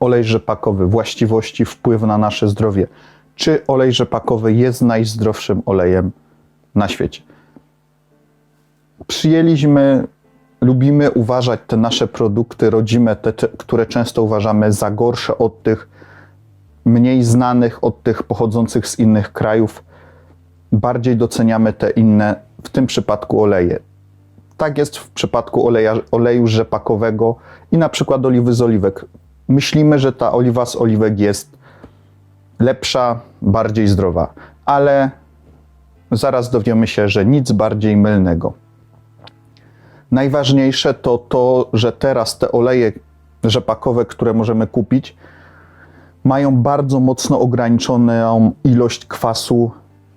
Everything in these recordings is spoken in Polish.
olej rzepakowy właściwości, wpływ na nasze zdrowie. Czy olej rzepakowy jest najzdrowszym olejem na świecie? Przyjęliśmy, lubimy uważać te nasze produkty rodzime, te, te, które często uważamy za gorsze od tych mniej znanych, od tych pochodzących z innych krajów. Bardziej doceniamy te inne, w tym przypadku oleje. Tak jest w przypadku oleja, oleju rzepakowego i na przykład oliwy z oliwek. Myślimy, że ta oliwa z oliwek jest lepsza, bardziej zdrowa, ale zaraz dowiemy się, że nic bardziej mylnego. Najważniejsze to to, że teraz te oleje rzepakowe, które możemy kupić, mają bardzo mocno ograniczoną ilość kwasu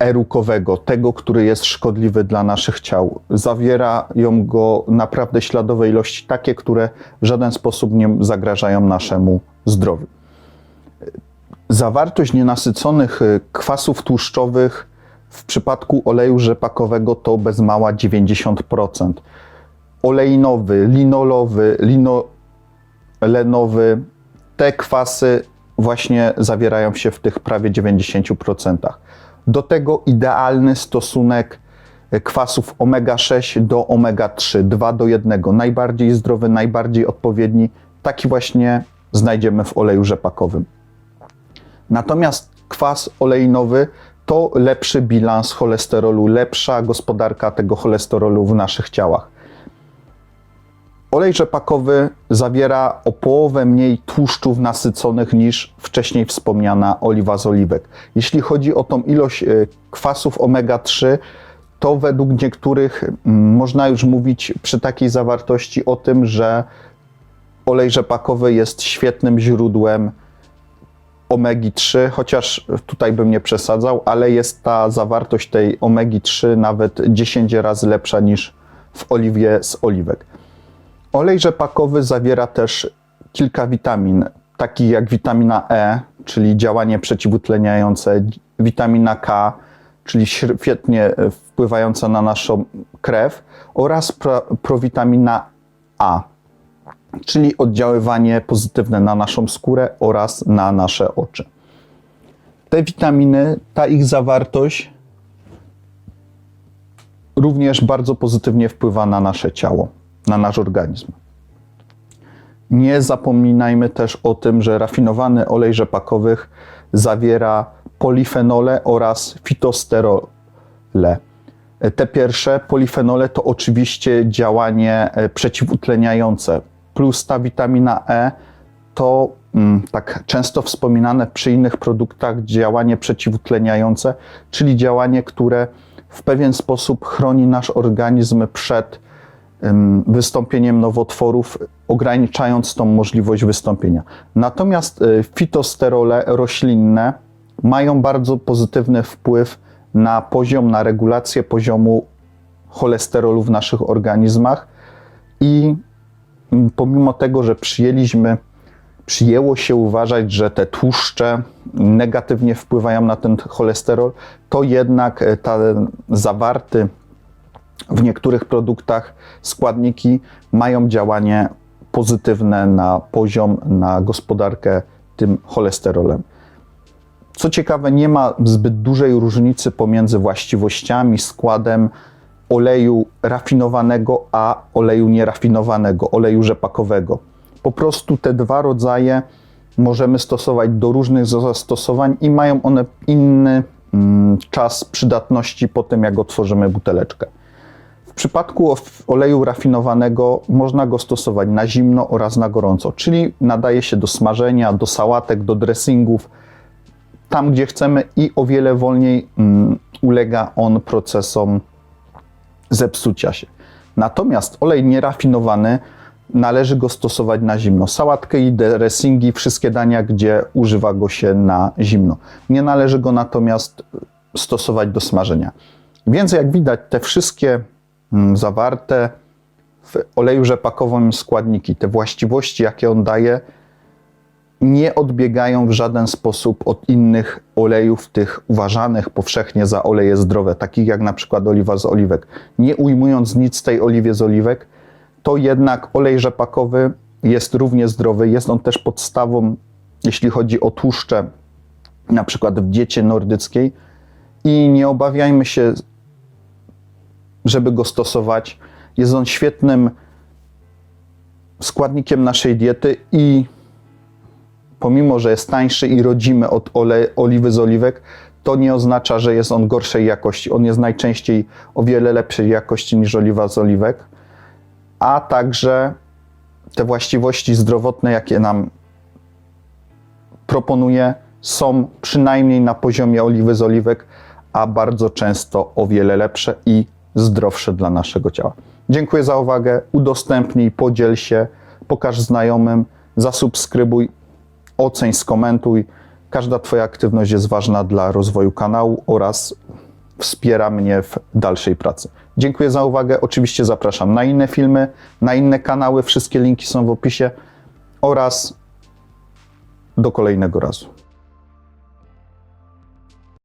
erukowego, tego, który jest szkodliwy dla naszych ciał. Zawierają go naprawdę śladowe ilości, takie, które w żaden sposób nie zagrażają naszemu zdrowiu. Zawartość nienasyconych y, kwasów tłuszczowych w przypadku oleju rzepakowego to bez mała 90%. Olejnowy, linolowy, linolenowy, te kwasy właśnie zawierają się w tych prawie 90%. Do tego idealny stosunek kwasów omega-6 do omega-3, 2 do 1. Najbardziej zdrowy, najbardziej odpowiedni. Taki właśnie znajdziemy w oleju rzepakowym. Natomiast kwas olejnowy to lepszy bilans cholesterolu, lepsza gospodarka tego cholesterolu w naszych ciałach. Olej rzepakowy zawiera o połowę mniej tłuszczów nasyconych niż wcześniej wspomniana oliwa z oliwek. Jeśli chodzi o tą ilość e, kwasów omega-3, to według niektórych mm, można już mówić przy takiej zawartości o tym, że olej rzepakowy jest świetnym źródłem omegi-3, chociaż tutaj bym nie przesadzał, ale jest ta zawartość tej omegi-3 nawet 10 razy lepsza niż w oliwie z oliwek. Olej rzepakowy zawiera też kilka witamin, takich jak witamina E, czyli działanie przeciwutleniające, witamina K, czyli świetnie wpływająca na naszą krew, oraz pro, prowitamina A, czyli oddziaływanie pozytywne na naszą skórę oraz na nasze oczy. Te witaminy, ta ich zawartość również bardzo pozytywnie wpływa na nasze ciało na nasz organizm. Nie zapominajmy też o tym, że rafinowany olej rzepakowych zawiera polifenole oraz fitosterole. Te pierwsze polifenole to oczywiście działanie e, przeciwutleniające, plus ta witamina E to mm, tak często wspominane przy innych produktach działanie przeciwutleniające, czyli działanie, które w pewien sposób chroni nasz organizm przed wystąpieniem nowotworów, ograniczając tą możliwość wystąpienia. Natomiast e, fitosterole roślinne mają bardzo pozytywny wpływ na poziom, na regulację poziomu cholesterolu w naszych organizmach i pomimo tego, że przyjęliśmy, przyjęło się uważać, że te tłuszcze negatywnie wpływają na ten cholesterol, to jednak e, ten zawarty w niektórych produktach składniki mają działanie pozytywne na poziom, na gospodarkę tym cholesterolem. Co ciekawe, nie ma zbyt dużej różnicy pomiędzy właściwościami, składem oleju rafinowanego a oleju nierafinowanego, oleju rzepakowego. Po prostu te dwa rodzaje możemy stosować do różnych zastosowań i mają one inny mm, czas przydatności po tym, jak otworzymy buteleczkę. W przypadku oleju rafinowanego można go stosować na zimno oraz na gorąco, czyli nadaje się do smażenia, do sałatek, do dressingów, tam gdzie chcemy i o wiele wolniej mm, ulega on procesom zepsucia się. Natomiast olej nierafinowany należy go stosować na zimno. Sałatkę i dressingi, wszystkie dania, gdzie używa go się na zimno. Nie należy go natomiast stosować do smażenia. Więc jak widać, te wszystkie zawarte w oleju rzepakowym składniki, te właściwości, jakie on daje, nie odbiegają w żaden sposób od innych olejów, tych uważanych powszechnie za oleje zdrowe, takich jak na przykład oliwa z oliwek. Nie ujmując nic tej oliwie z oliwek, to jednak olej rzepakowy jest równie zdrowy, jest on też podstawą jeśli chodzi o tłuszcze, na przykład w diecie nordyckiej. I nie obawiajmy się, żeby go stosować. Jest on świetnym składnikiem naszej diety i pomimo, że jest tańszy i rodzimy od ole, oliwy z oliwek, to nie oznacza, że jest on gorszej jakości. On jest najczęściej o wiele lepszej jakości niż oliwa z oliwek, a także te właściwości zdrowotne, jakie nam proponuje, są przynajmniej na poziomie oliwy z oliwek, a bardzo często o wiele lepsze i zdrowsze dla naszego ciała. Dziękuję za uwagę. Udostępnij, podziel się, pokaż znajomym, zasubskrybuj, oceń, skomentuj. Każda Twoja aktywność jest ważna dla rozwoju kanału oraz wspiera mnie w dalszej pracy. Dziękuję za uwagę. Oczywiście zapraszam na inne filmy, na inne kanały. Wszystkie linki są w opisie oraz do kolejnego razu.